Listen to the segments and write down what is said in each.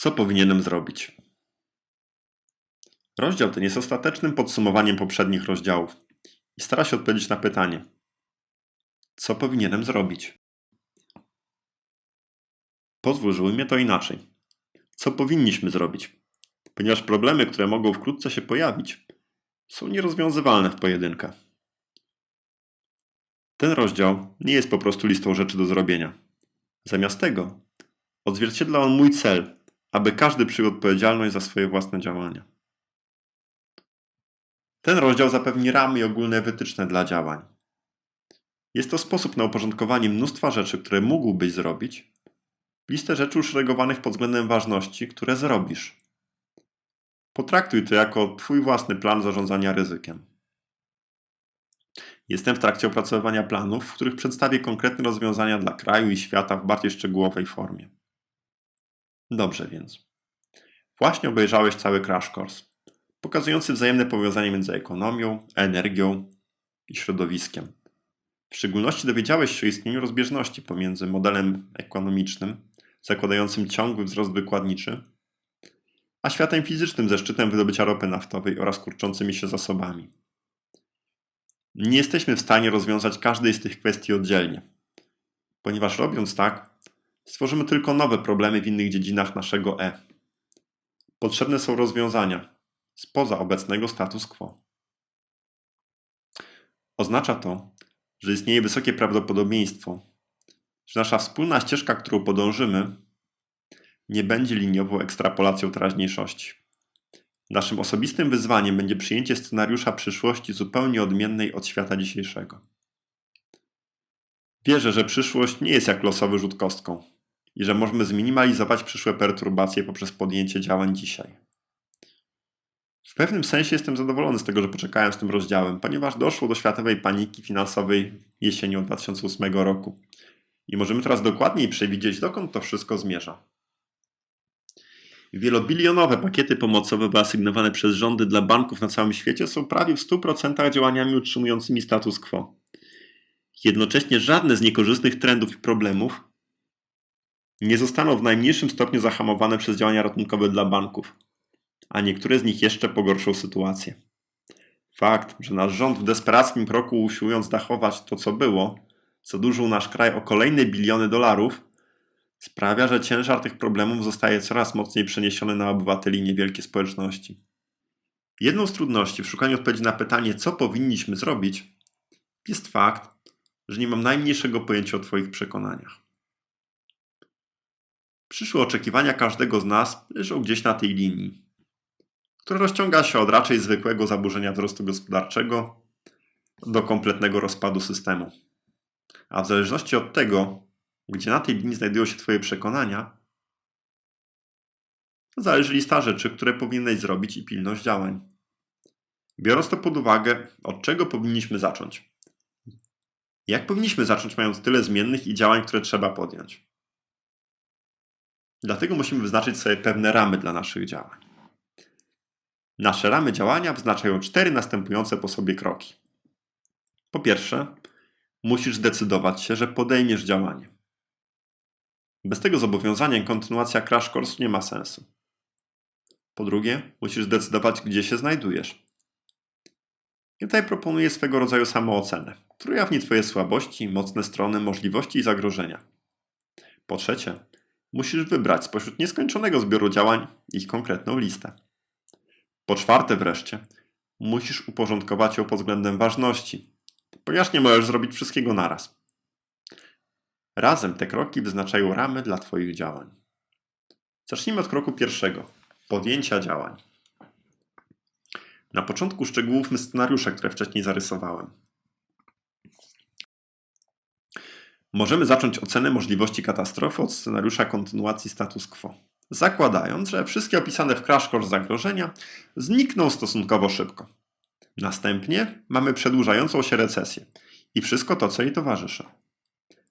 Co powinienem zrobić? Rozdział ten jest ostatecznym podsumowaniem poprzednich rozdziałów i stara się odpowiedzieć na pytanie: Co powinienem zrobić? Pozwól, że ujmie to inaczej. Co powinniśmy zrobić? Ponieważ problemy, które mogą wkrótce się pojawić, są nierozwiązywalne w pojedynkę. Ten rozdział nie jest po prostu listą rzeczy do zrobienia. Zamiast tego odzwierciedla on mój cel, aby każdy przyjął odpowiedzialność za swoje własne działania. Ten rozdział zapewni ramy i ogólne wytyczne dla działań. Jest to sposób na uporządkowanie mnóstwa rzeczy, które mógłbyś zrobić, listę rzeczy uszeregowanych pod względem ważności, które zrobisz. Potraktuj to jako Twój własny plan zarządzania ryzykiem. Jestem w trakcie opracowywania planów, w których przedstawię konkretne rozwiązania dla kraju i świata w bardziej szczegółowej formie. Dobrze więc. Właśnie obejrzałeś cały crash course, pokazujący wzajemne powiązanie między ekonomią, energią i środowiskiem. W szczególności dowiedziałeś się o istnieniu rozbieżności pomiędzy modelem ekonomicznym, zakładającym ciągły wzrost wykładniczy, a światem fizycznym ze szczytem wydobycia ropy naftowej oraz kurczącymi się zasobami. Nie jesteśmy w stanie rozwiązać każdej z tych kwestii oddzielnie, ponieważ robiąc tak, stworzymy tylko nowe problemy w innych dziedzinach naszego E. Potrzebne są rozwiązania spoza obecnego status quo. Oznacza to, że istnieje wysokie prawdopodobieństwo, że nasza wspólna ścieżka, którą podążymy, nie będzie liniową ekstrapolacją teraźniejszości. Naszym osobistym wyzwaniem będzie przyjęcie scenariusza przyszłości zupełnie odmiennej od świata dzisiejszego. Wierzę, że przyszłość nie jest jak losowy rzut kostką i że możemy zminimalizować przyszłe perturbacje poprzez podjęcie działań dzisiaj. W pewnym sensie jestem zadowolony z tego, że poczekałem z tym rozdziałem, ponieważ doszło do światowej paniki finansowej jesienią 2008 roku i możemy teraz dokładniej przewidzieć, dokąd to wszystko zmierza. Wielobilionowe pakiety pomocowe wyasygnowane przez rządy dla banków na całym świecie są prawie w 100% działaniami utrzymującymi status quo. Jednocześnie żadne z niekorzystnych trendów i problemów nie zostaną w najmniejszym stopniu zahamowane przez działania ratunkowe dla banków, a niektóre z nich jeszcze pogorszą sytuację. Fakt, że nasz rząd w desperackim kroku usiłując dachować to, co było, zadłużył nasz kraj o kolejne biliony dolarów, sprawia, że ciężar tych problemów zostaje coraz mocniej przeniesiony na obywateli niewielkie społeczności. Jedną z trudności w szukaniu odpowiedzi na pytanie, co powinniśmy zrobić, jest fakt, że nie mam najmniejszego pojęcia o Twoich przekonaniach. Przyszłe oczekiwania każdego z nas leżą gdzieś na tej linii, która rozciąga się od raczej zwykłego zaburzenia wzrostu gospodarczego do kompletnego rozpadu systemu. A w zależności od tego, gdzie na tej linii znajdują się Twoje przekonania, zależy lista rzeczy, które powinieneś zrobić i pilność działań. Biorąc to pod uwagę, od czego powinniśmy zacząć? Jak powinniśmy zacząć, mając tyle zmiennych i działań, które trzeba podjąć? Dlatego musimy wyznaczyć sobie pewne ramy dla naszych działań. Nasze ramy działania wyznaczają cztery następujące po sobie kroki. Po pierwsze, musisz zdecydować się, że podejmiesz działanie. Bez tego zobowiązania kontynuacja crash course nie ma sensu. Po drugie, musisz zdecydować, gdzie się znajdujesz. Tutaj proponuję swego rodzaju samoocenę, która ujawni Twoje słabości, mocne strony, możliwości i zagrożenia. Po trzecie, musisz wybrać spośród nieskończonego zbioru działań ich konkretną listę. Po czwarte wreszcie, musisz uporządkować ją pod względem ważności, ponieważ nie możesz zrobić wszystkiego naraz. Razem te kroki wyznaczają ramy dla Twoich działań. Zacznijmy od kroku pierwszego podjęcia działań. Na początku szczegółówmy scenariusze, które wcześniej zarysowałem. Możemy zacząć ocenę możliwości katastrofy od scenariusza kontynuacji status quo, zakładając, że wszystkie opisane w crash course zagrożenia znikną stosunkowo szybko. Następnie mamy przedłużającą się recesję i wszystko to, co jej towarzyszy.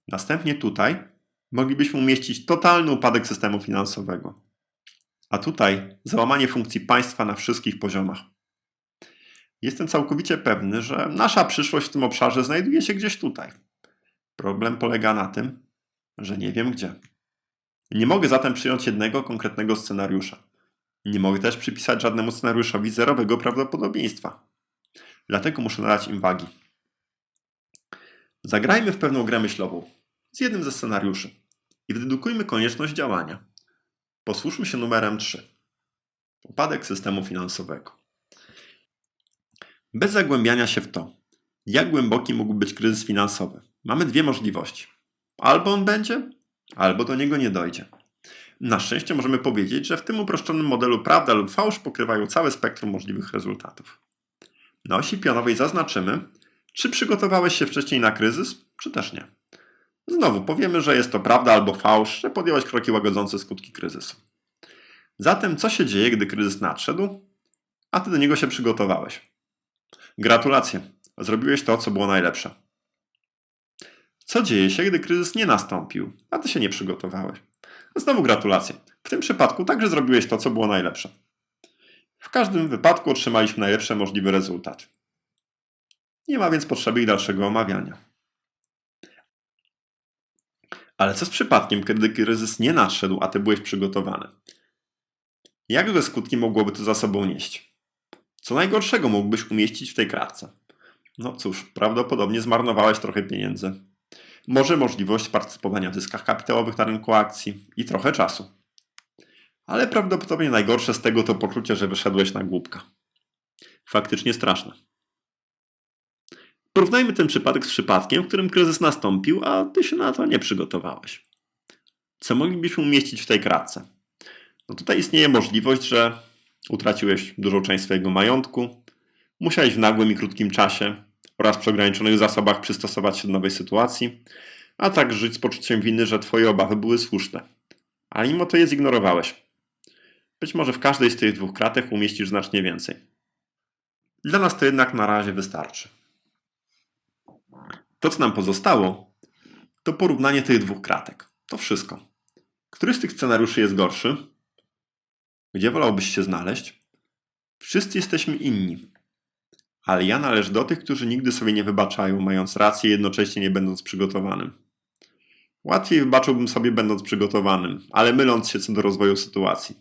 Następnie tutaj moglibyśmy umieścić totalny upadek systemu finansowego. A tutaj załamanie funkcji państwa na wszystkich poziomach. Jestem całkowicie pewny, że nasza przyszłość w tym obszarze znajduje się gdzieś tutaj. Problem polega na tym, że nie wiem gdzie. Nie mogę zatem przyjąć jednego konkretnego scenariusza. Nie mogę też przypisać żadnemu scenariuszowi zerowego prawdopodobieństwa. Dlatego muszę nadać im wagi. Zagrajmy w pewną grę myślową z jednym ze scenariuszy i wydedukujmy konieczność działania. Posłuszmy się numerem 3. Upadek systemu finansowego. Bez zagłębiania się w to, jak głęboki mógł być kryzys finansowy, mamy dwie możliwości. Albo on będzie, albo do niego nie dojdzie. Na szczęście możemy powiedzieć, że w tym uproszczonym modelu prawda lub fałsz pokrywają całe spektrum możliwych rezultatów. Na osi pionowej zaznaczymy, czy przygotowałeś się wcześniej na kryzys, czy też nie. Znowu powiemy, że jest to prawda albo fałsz, że podjąłeś kroki łagodzące skutki kryzysu. Zatem co się dzieje, gdy kryzys nadszedł, a ty do niego się przygotowałeś? Gratulacje, zrobiłeś to, co było najlepsze. Co dzieje się, gdy kryzys nie nastąpił, a ty się nie przygotowałeś? Znowu gratulacje. W tym przypadku także zrobiłeś to, co było najlepsze. W każdym wypadku otrzymaliśmy najlepszy możliwy rezultat. Nie ma więc potrzeby ich dalszego omawiania. Ale co z przypadkiem, kiedy kryzys nie nadszedł, a ty byłeś przygotowany? Jakże skutki mogłoby to za sobą nieść? Co najgorszego mógłbyś umieścić w tej kratce? No cóż, prawdopodobnie zmarnowałeś trochę pieniędzy. Może możliwość partycypowania w zyskach kapitałowych na rynku akcji i trochę czasu. Ale prawdopodobnie najgorsze z tego to poczucie, że wyszedłeś na głupka. Faktycznie straszne. Porównajmy ten przypadek z przypadkiem, w którym kryzys nastąpił, a ty się na to nie przygotowałeś. Co moglibyśmy umieścić w tej kratce? No tutaj istnieje możliwość, że utraciłeś dużą część swojego majątku, musiałeś w nagłym i krótkim czasie oraz przy ograniczonych zasobach przystosować się do nowej sytuacji, a tak żyć z poczuciem winy, że twoje obawy były słuszne. A mimo to je zignorowałeś. Być może w każdej z tych dwóch kratek umieścisz znacznie więcej. Dla nas to jednak na razie wystarczy. To, co nam pozostało, to porównanie tych dwóch kratek. To wszystko. Który z tych scenariuszy jest gorszy? Gdzie wolałbyś się znaleźć? Wszyscy jesteśmy inni. Ale ja należę do tych, którzy nigdy sobie nie wybaczają, mając rację, jednocześnie nie będąc przygotowanym. Łatwiej wybaczyłbym sobie, będąc przygotowanym, ale myląc się co do rozwoju sytuacji.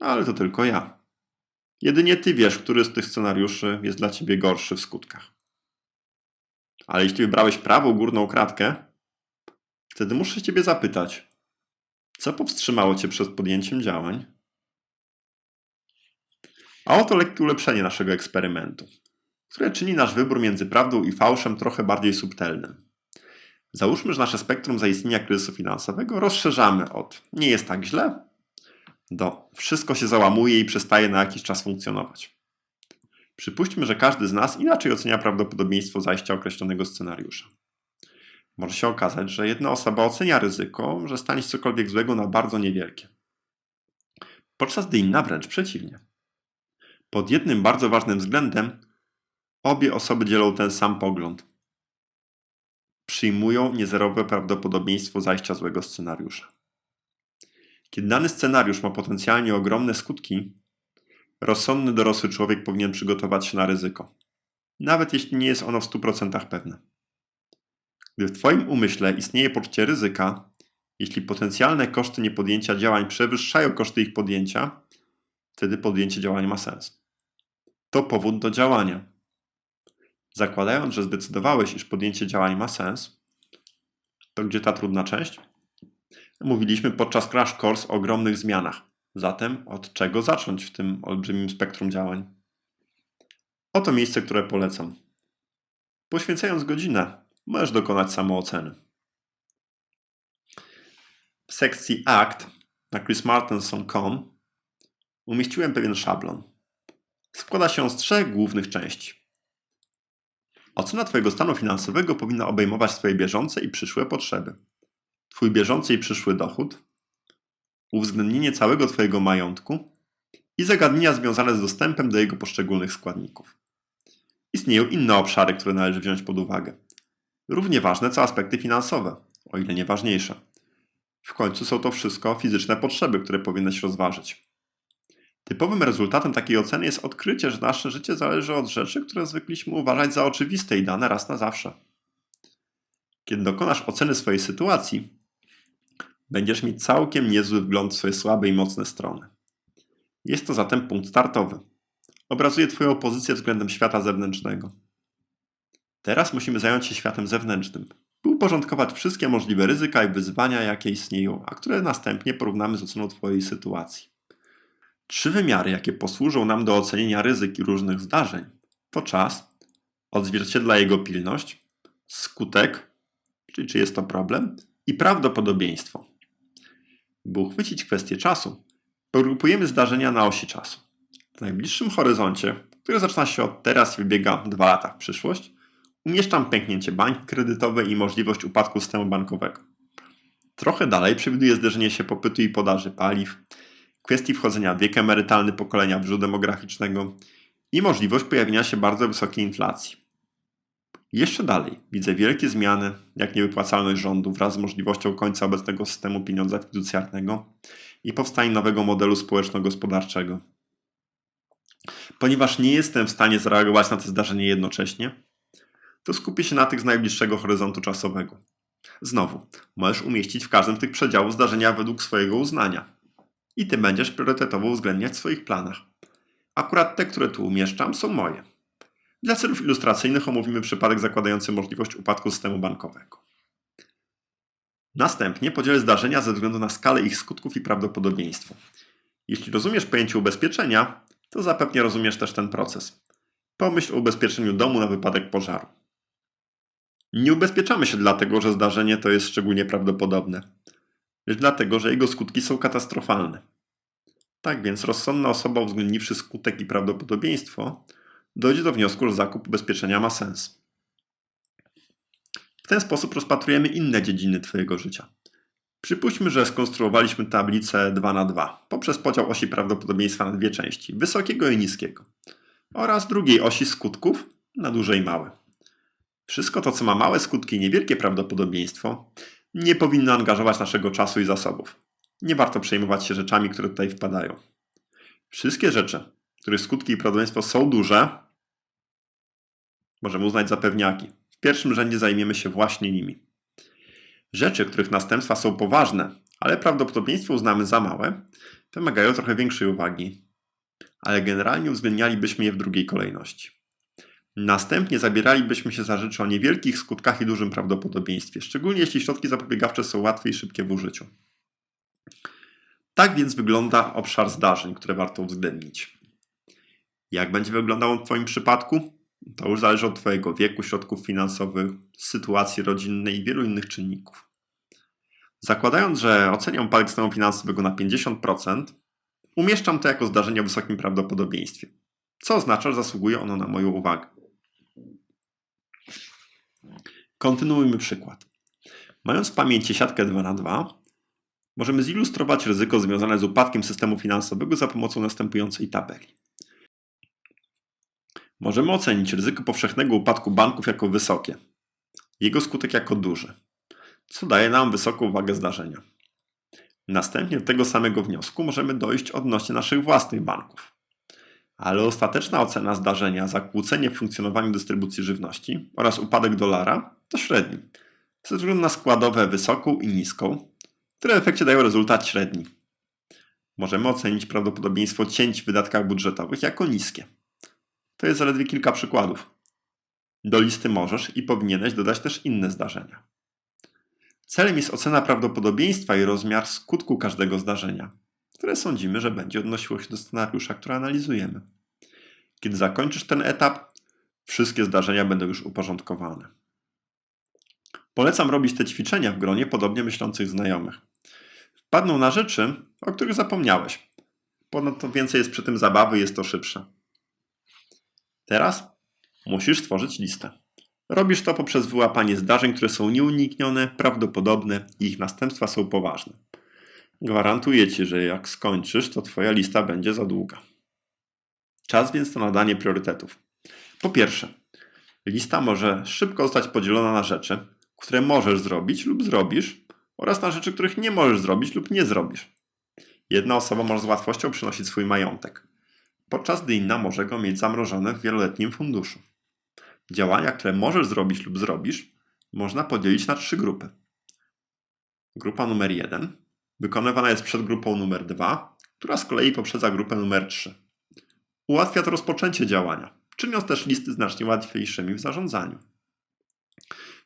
Ale to tylko ja. Jedynie ty wiesz, który z tych scenariuszy jest dla ciebie gorszy w skutkach. Ale jeśli wybrałeś prawą górną kratkę, wtedy muszę ciebie zapytać, co powstrzymało cię przed podjęciem działań? A oto lekkie ulepszenie naszego eksperymentu, które czyni nasz wybór między prawdą i fałszem trochę bardziej subtelnym. Załóżmy, że nasze spektrum zaistnienia kryzysu finansowego rozszerzamy od nie jest tak źle do wszystko się załamuje i przestaje na jakiś czas funkcjonować. Przypuśćmy, że każdy z nas inaczej ocenia prawdopodobieństwo zajścia określonego scenariusza. Może się okazać, że jedna osoba ocenia ryzyko, że stanie się cokolwiek złego na bardzo niewielkie, podczas gdy inna wręcz przeciwnie. Pod jednym bardzo ważnym względem obie osoby dzielą ten sam pogląd. Przyjmują niezerowe prawdopodobieństwo zajścia złego scenariusza. Kiedy dany scenariusz ma potencjalnie ogromne skutki, rozsądny dorosły człowiek powinien przygotować się na ryzyko, nawet jeśli nie jest ono w 100% pewne. Gdy w Twoim umyśle istnieje poczucie ryzyka, jeśli potencjalne koszty niepodjęcia działań przewyższają koszty ich podjęcia, wtedy podjęcie działań ma sens. To powód do działania. Zakładając, że zdecydowałeś, iż podjęcie działań ma sens, to gdzie ta trudna część? Mówiliśmy podczas Crash Course o ogromnych zmianach. Zatem od czego zacząć w tym olbrzymim spektrum działań? Oto miejsce, które polecam. Poświęcając godzinę, możesz dokonać samooceny. W sekcji Act na chrismartenson.com umieściłem pewien szablon. Składa się z trzech głównych części. Ocena Twojego stanu finansowego powinna obejmować Twoje bieżące i przyszłe potrzeby. Twój bieżący i przyszły dochód, uwzględnienie całego Twojego majątku i zagadnienia związane z dostępem do jego poszczególnych składników. Istnieją inne obszary, które należy wziąć pod uwagę. Równie ważne co aspekty finansowe, o ile nie ważniejsze. W końcu są to wszystko fizyczne potrzeby, które powinieneś rozważyć. Typowym rezultatem takiej oceny jest odkrycie, że nasze życie zależy od rzeczy, które zwykliśmy uważać za oczywiste i dane raz na zawsze. Kiedy dokonasz oceny swojej sytuacji, będziesz mieć całkiem niezły wgląd w swoje słabe i mocne strony. Jest to zatem punkt startowy. Obrazuje Twoją pozycję względem świata zewnętrznego. Teraz musimy zająć się światem zewnętrznym, by uporządkować wszystkie możliwe ryzyka i wyzwania, jakie istnieją, a które następnie porównamy z oceną Twojej sytuacji. Trzy wymiary, jakie posłużą nam do ocenienia ryzyk i różnych zdarzeń, to czas, odzwierciedla jego pilność, skutek, czyli czy jest to problem, i prawdopodobieństwo. By uchwycić kwestię czasu, pogrupujemy zdarzenia na osi czasu. W najbliższym horyzoncie, który zaczyna się od teraz i wybiega 2 lata w przyszłość, umieszczam pęknięcie bańki kredytowej i możliwość upadku systemu bankowego. Trochę dalej przewiduję zderzenie się popytu i podaży paliw, kwestii wchodzenia w wiek emerytalny pokolenia wrzu demograficznego i możliwość pojawienia się bardzo wysokiej inflacji. Jeszcze dalej widzę wielkie zmiany, jak niewypłacalność rządu wraz z możliwością końca obecnego systemu pieniądza fiducjarnego i powstanie nowego modelu społeczno-gospodarczego. Ponieważ nie jestem w stanie zareagować na te zdarzenia jednocześnie, to skupię się na tych z najbliższego horyzontu czasowego. Znowu, możesz umieścić w każdym z tych przedziałów zdarzenia według swojego uznania. I ty będziesz priorytetowo uwzględniać w swoich planach. Akurat te, które tu umieszczam, są moje. Dla celów ilustracyjnych omówimy przypadek zakładający możliwość upadku systemu bankowego. Następnie podzielę zdarzenia ze względu na skalę ich skutków i prawdopodobieństwo. Jeśli rozumiesz pojęcie ubezpieczenia, to zapewne rozumiesz też ten proces. Pomyśl o ubezpieczeniu domu na wypadek pożaru. Nie ubezpieczamy się dlatego, że zdarzenie to jest szczególnie prawdopodobne, lecz dlatego, że jego skutki są katastrofalne. Tak więc rozsądna osoba, uwzględniwszy skutek i prawdopodobieństwo, dojdzie do wniosku, że zakup ubezpieczenia ma sens. W ten sposób rozpatrujemy inne dziedziny Twojego życia. Przypuśćmy, że skonstruowaliśmy tablicę 2 na 2 poprzez podział osi prawdopodobieństwa na dwie części, wysokiego i niskiego, oraz drugiej osi skutków na duże i małe. Wszystko to, co ma małe skutki i niewielkie prawdopodobieństwo, nie powinno angażować naszego czasu i zasobów. Nie warto przejmować się rzeczami, które tutaj wpadają. Wszystkie rzeczy, których skutki i prawdopodobieństwo są duże, możemy uznać za pewniaki. W pierwszym rzędzie zajmiemy się właśnie nimi. Rzeczy, których następstwa są poważne, ale prawdopodobieństwo uznamy za małe, wymagają trochę większej uwagi, ale generalnie uwzględnialibyśmy je w drugiej kolejności. Następnie zabieralibyśmy się za rzeczy o niewielkich skutkach i dużym prawdopodobieństwie, szczególnie jeśli środki zapobiegawcze są łatwe i szybkie w użyciu. Tak więc wygląda obszar zdarzeń, które warto uwzględnić. Jak będzie wyglądał on w Twoim przypadku? To już zależy od Twojego wieku, środków finansowych, sytuacji rodzinnej i wielu innych czynników. Zakładając, że oceniam upadek stanu finansowego na 50%, umieszczam to jako zdarzenie o wysokim prawdopodobieństwie, co oznacza, że zasługuje ono na moją uwagę. Kontynuujmy przykład. Mając w pamięci siatkę 2 na 2, możemy zilustrować ryzyko związane z upadkiem systemu finansowego za pomocą następującej tabeli. Możemy ocenić ryzyko powszechnego upadku banków jako wysokie, jego skutek jako duży, co daje nam wysoką wagę zdarzenia. Następnie do tego samego wniosku możemy dojść odnośnie naszych własnych banków. Ale ostateczna ocena zdarzenia, zakłócenie w funkcjonowaniu dystrybucji żywności oraz upadek dolara to średni, ze względu na składowe wysoką i niską, które w efekcie dają rezultat średni. Możemy ocenić prawdopodobieństwo cięć w wydatkach budżetowych jako niskie. To jest zaledwie kilka przykładów. Do listy możesz i powinieneś dodać też inne zdarzenia. Celem jest ocena prawdopodobieństwa i rozmiar skutku każdego zdarzenia, które sądzimy, że będzie odnosiło się do scenariusza, który analizujemy. Kiedy zakończysz ten etap, wszystkie zdarzenia będą już uporządkowane. Polecam robić te ćwiczenia w gronie podobnie myślących znajomych. Wpadną na rzeczy, o których zapomniałeś. Ponadto więcej jest przy tym zabawy, jest to szybsze. Teraz musisz stworzyć listę. Robisz to poprzez wyłapanie zdarzeń, które są nieuniknione, prawdopodobne i ich następstwa są poważne. Gwarantuję ci, że jak skończysz, to twoja lista będzie za długa. Czas więc na nadanie priorytetów. Po pierwsze, lista może szybko zostać podzielona na rzeczy, które możesz zrobić lub zrobisz, oraz na rzeczy, których nie możesz zrobić lub nie zrobisz. Jedna osoba może z łatwością przynosić swój majątek podczas gdy inna może go mieć zamrożone w wieloletnim funduszu. Działania, które możesz zrobić lub zrobisz, można podzielić na trzy grupy. Grupa numer jeden Wykonywana jest przed grupą numer 2, która z kolei poprzedza grupę numer 3. Ułatwia to rozpoczęcie działania, czyniąc też listy znacznie łatwiejszymi w zarządzaniu.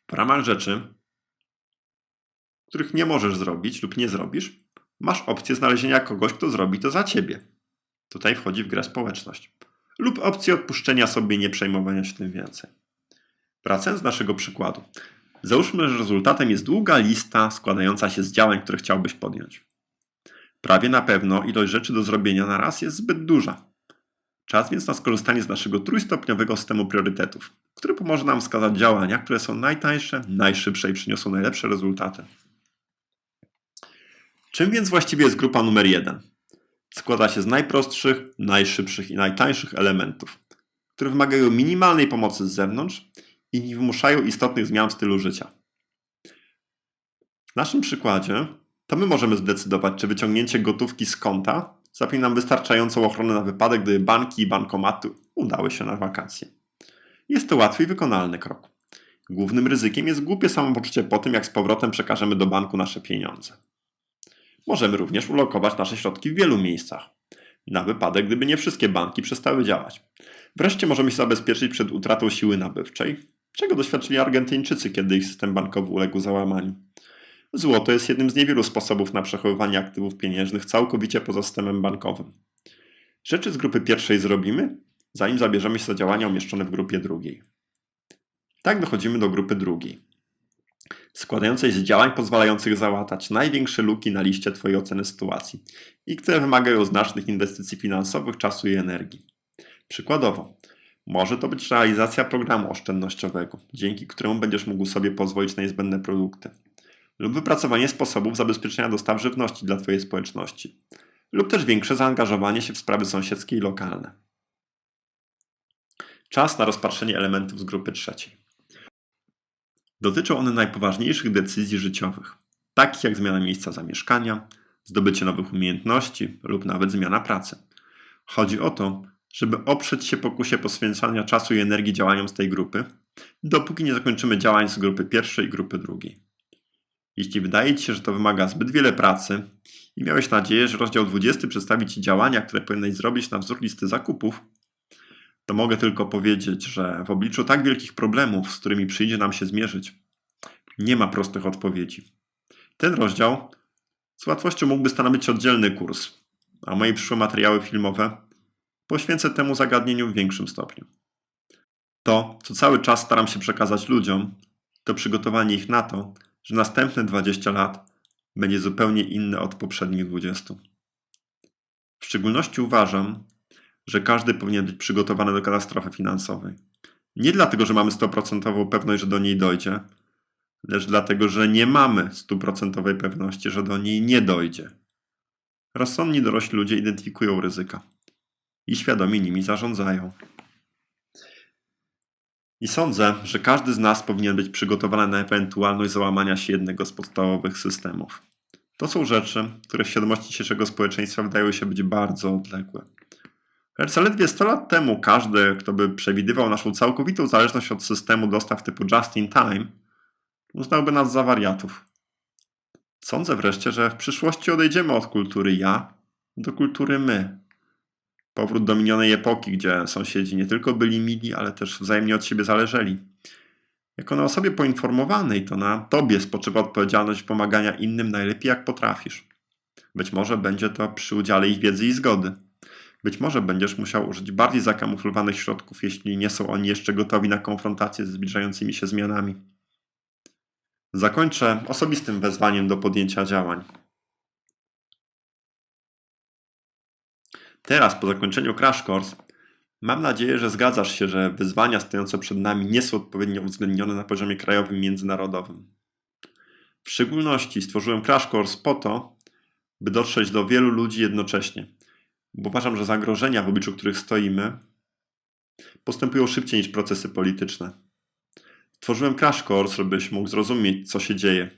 W ramach rzeczy, których nie możesz zrobić lub nie zrobisz, masz opcję znalezienia kogoś, kto zrobi to za ciebie. Tutaj wchodzi w grę społeczność. Lub opcję odpuszczenia sobie i nie przejmowania się tym więcej. Wracając do naszego przykładu. Załóżmy, że rezultatem jest długa lista składająca się z działań, które chciałbyś podjąć. Prawie na pewno ilość rzeczy do zrobienia na raz jest zbyt duża. Czas więc na skorzystanie z naszego trójstopniowego systemu priorytetów, który pomoże nam wskazać działania, które są najtańsze, najszybsze i przyniosą najlepsze rezultaty. Czym więc właściwie jest grupa numer 1? Składa się z najprostszych, najszybszych i najtańszych elementów, które wymagają minimalnej pomocy z zewnątrz i nie wymuszają istotnych zmian w stylu życia. W naszym przykładzie to my możemy zdecydować, czy wyciągnięcie gotówki z konta zapewni nam wystarczającą ochronę na wypadek, gdyby banki i bankomaty udały się na wakacje. Jest to łatwy i wykonalny krok. Głównym ryzykiem jest głupie samopoczucie po tym, jak z powrotem przekażemy do banku nasze pieniądze. Możemy również ulokować nasze środki w wielu miejscach, na wypadek, gdyby nie wszystkie banki przestały działać. Wreszcie możemy się zabezpieczyć przed utratą siły nabywczej, czego doświadczyli Argentyńczycy, kiedy ich system bankowy uległ załamaniu. Złoto jest jednym z niewielu sposobów na przechowywanie aktywów pieniężnych całkowicie poza systemem bankowym. Rzeczy z grupy pierwszej zrobimy, zanim zabierzemy się za działania umieszczone w grupie drugiej. Tak dochodzimy do grupy drugiej, składającej się z działań pozwalających załatać największe luki na liście Twojej oceny sytuacji i które wymagają znacznych inwestycji finansowych, czasu i energii. Przykładowo, może to być realizacja programu oszczędnościowego, dzięki któremu będziesz mógł sobie pozwolić na niezbędne produkty, lub wypracowanie sposobów zabezpieczenia dostaw żywności dla Twojej społeczności, lub też większe zaangażowanie się w sprawy sąsiedzkie i lokalne. Czas na rozpatrzenie elementów z grupy trzeciej. Dotyczą one najpoważniejszych decyzji życiowych, takich jak zmiana miejsca zamieszkania, zdobycie nowych umiejętności lub nawet zmiana pracy. Chodzi o to, żeby oprzeć się pokusie poświęcania czasu i energii działaniom z tej grupy, dopóki nie zakończymy działań z grupy pierwszej i grupy drugiej. Jeśli wydaje Ci się, że to wymaga zbyt wiele pracy i miałeś nadzieję, że rozdział 20 przedstawi Ci działania, które powinieneś zrobić na wzór listy zakupów, to mogę tylko powiedzieć, że w obliczu tak wielkich problemów, z którymi przyjdzie nam się zmierzyć, nie ma prostych odpowiedzi. Ten rozdział z łatwością mógłby stanowić oddzielny kurs, a moje przyszłe materiały filmowe poświęcę temu zagadnieniu w większym stopniu. To, co cały czas staram się przekazać ludziom, to przygotowanie ich na to, że następne 20 lat będzie zupełnie inne od poprzednich 20. W szczególności uważam, że każdy powinien być przygotowany do katastrofy finansowej. Nie dlatego, że mamy 100% pewność, że do niej dojdzie, lecz dlatego, że nie mamy 100% pewności, że do niej nie dojdzie. Rozsądni dorośli ludzie identyfikują ryzyka i świadomie nimi zarządzają. I sądzę, że każdy z nas powinien być przygotowany na ewentualność załamania się jednego z podstawowych systemów. To są rzeczy, które w świadomości dzisiejszego społeczeństwa wydają się być bardzo odległe. Lecz zaledwie 100 lat temu każdy, kto by przewidywał naszą całkowitą zależność od systemu dostaw typu just in time, uznałby nas za wariatów. Sądzę wreszcie, że w przyszłości odejdziemy od kultury ja do kultury my. Powrót do minionej epoki, gdzie sąsiedzi nie tylko byli mili, ale też wzajemnie od siebie zależeli. Jako na osobie poinformowanej, to na tobie spoczywa odpowiedzialność pomagania innym najlepiej jak potrafisz. Być może będzie to przy udziale ich wiedzy i zgody. Być może będziesz musiał użyć bardziej zakamuflowanych środków, jeśli nie są oni jeszcze gotowi na konfrontację z zbliżającymi się zmianami. Zakończę osobistym wezwaniem do podjęcia działań. Teraz, po zakończeniu Crash Course, mam nadzieję, że zgadzasz się, że wyzwania stojące przed nami nie są odpowiednio uwzględnione na poziomie krajowym i międzynarodowym. W szczególności stworzyłem Crash Course po to, by dotrzeć do wielu ludzi jednocześnie, bo uważam, że zagrożenia, w obliczu których stoimy, postępują szybciej niż procesy polityczne. Tworzyłem Crash Course, żebyś mógł zrozumieć, co się dzieje.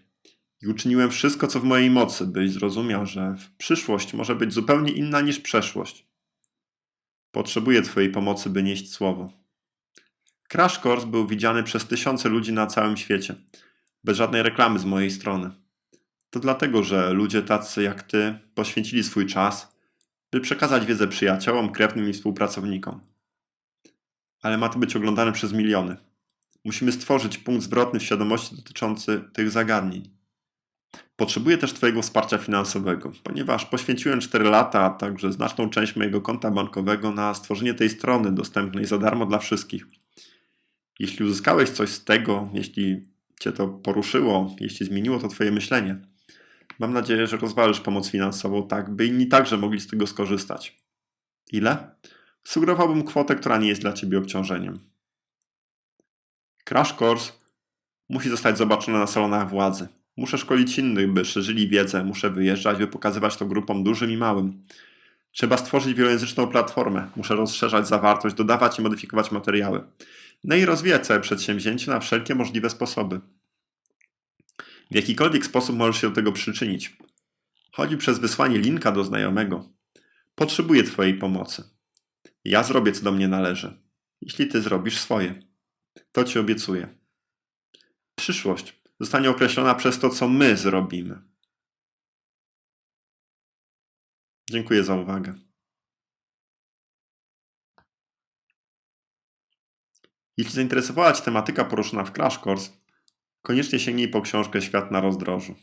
I uczyniłem wszystko, co w mojej mocy, byś zrozumiał, że przyszłość może być zupełnie inna niż przeszłość. Potrzebuję Twojej pomocy, by nieść słowo. Crash Course był widziany przez tysiące ludzi na całym świecie, bez żadnej reklamy z mojej strony. To dlatego, że ludzie tacy jak ty poświęcili swój czas, by przekazać wiedzę przyjaciołom, krewnym i współpracownikom. Ale ma to być oglądane przez miliony. Musimy stworzyć punkt zwrotny w świadomości dotyczący tych zagadnień. Potrzebuję też Twojego wsparcia finansowego, ponieważ poświęciłem 4 lata, a także znaczną część mojego konta bankowego na stworzenie tej strony dostępnej za darmo dla wszystkich. Jeśli uzyskałeś coś z tego, jeśli Cię to poruszyło, jeśli zmieniło to Twoje myślenie, mam nadzieję, że rozważysz pomoc finansową tak, by inni także mogli z tego skorzystać. Ile? Sugerowałbym kwotę, która nie jest dla Ciebie obciążeniem. Crash Course musi zostać zobaczony na salonach władzy. Muszę szkolić innych, by szerzyli wiedzę, muszę wyjeżdżać, by pokazywać to grupom dużym i małym. Trzeba stworzyć wielojęzyczną platformę, muszę rozszerzać zawartość, dodawać i modyfikować materiały. No i rozwijać całe przedsięwzięcie na wszelkie możliwe sposoby. W jakikolwiek sposób możesz się do tego przyczynić. Chodzi przez wysłanie linka do znajomego. Potrzebuję Twojej pomocy. Ja zrobię, co do mnie należy. Jeśli Ty zrobisz swoje, to Ci obiecuję. Przyszłość zostanie określona przez to, co my zrobimy. Dziękuję za uwagę. Jeśli zainteresowała Cię tematyka poruszona w Crash Course, koniecznie sięgnij po książkę Świat na rozdrożu.